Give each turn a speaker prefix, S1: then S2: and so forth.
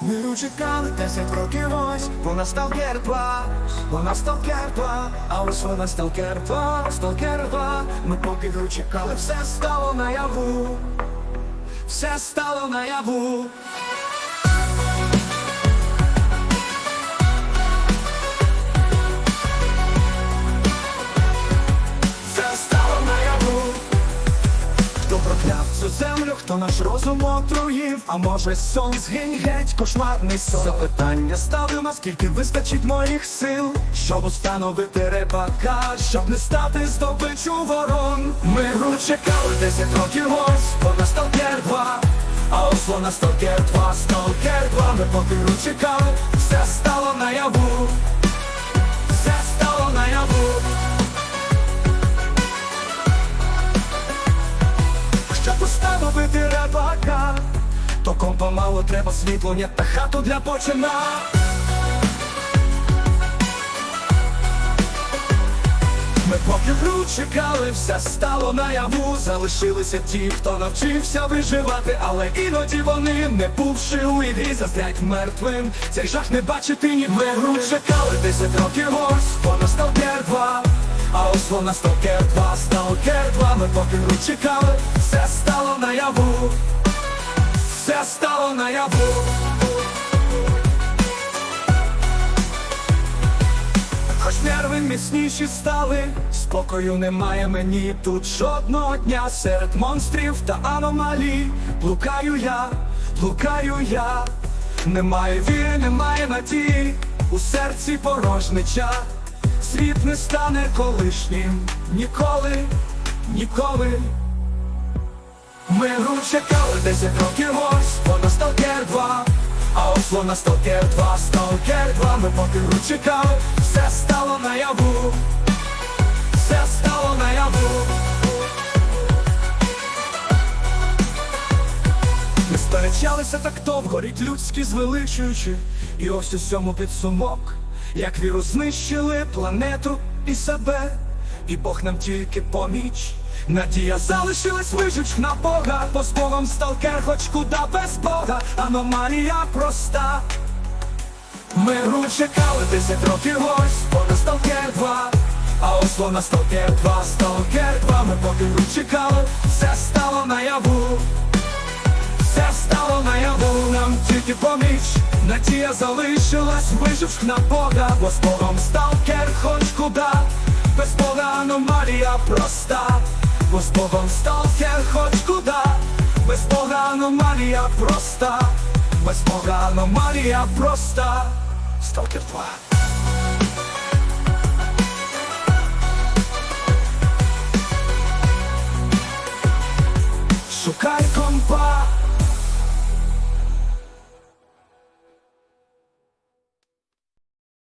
S1: Ми чекали 10 років ось, вона сталкер 2, вона сталкер 2, а ось вона сталкер 2, сталкер 2. Ми поки чекали, все стало наяву, все стало наяву. Землю, хто наш розум отруїв, а може сон згинь геть, кошмарний сон. Запитання ставлю, наскільки вистачить моїх сил, щоб установити репака, щоб не стати здобичу ворон. Ми гру чекали 10 років ось, вона сталкер 2, а ось вона сталкер 2, сталкер 2, ми поки чекали, все стало наяву, установити репака, то компа мало треба світло, нет та хату для почина. Ми поки гру чекали, все стало наяву. Залишилися ті, хто навчився виживати, але іноді вони, не бувши у ігрі, застрять мертвим. Цей жах не бачити ні ми гру чекали 10 років сталкер 2. А ось вона сталкер 2, сталкер 2 Ми поки гру чекали, все стало наяву, все стало наяву. Хоч нерви міцніші стали, спокою немає мені. Тут жодного дня серед монстрів та аномалій. Блукаю я, блукаю я, немає віри, немає надії, у серці порожнича, світ не стане колишнім. Ніколи, ніколи. Ми чекали 10 років ось, вона сталкер 2 А ось вона сталкер 2, сталкер 2 Ми поки гру чекали, все стало наяву. Все стало наяву. Ми сперечалися так довго, рік людський звеличуючи. І ось у цьому підсумок Як вірус знищили планету і себе І Бог нам тільки поміч. Надія залишилась виживш на Бога. Бо з Богом сталкер хоч куда без Бога. Аномалія проста. Ми гру чекали 10 років ось Вона сталкер 2 А ось вона сталкер 2, сталкер 2 Ми поки чекали, все стало наяву. Все стало наяву, нам тільки поміч Надія залишилась, виживш на Бога. Бо з Богом сталкер хоч куда Без Бога аномалія проста. Бо став сталкер хоч куда Без Бога аномалія проста. Без Бога аномалія проста. Сталкер 2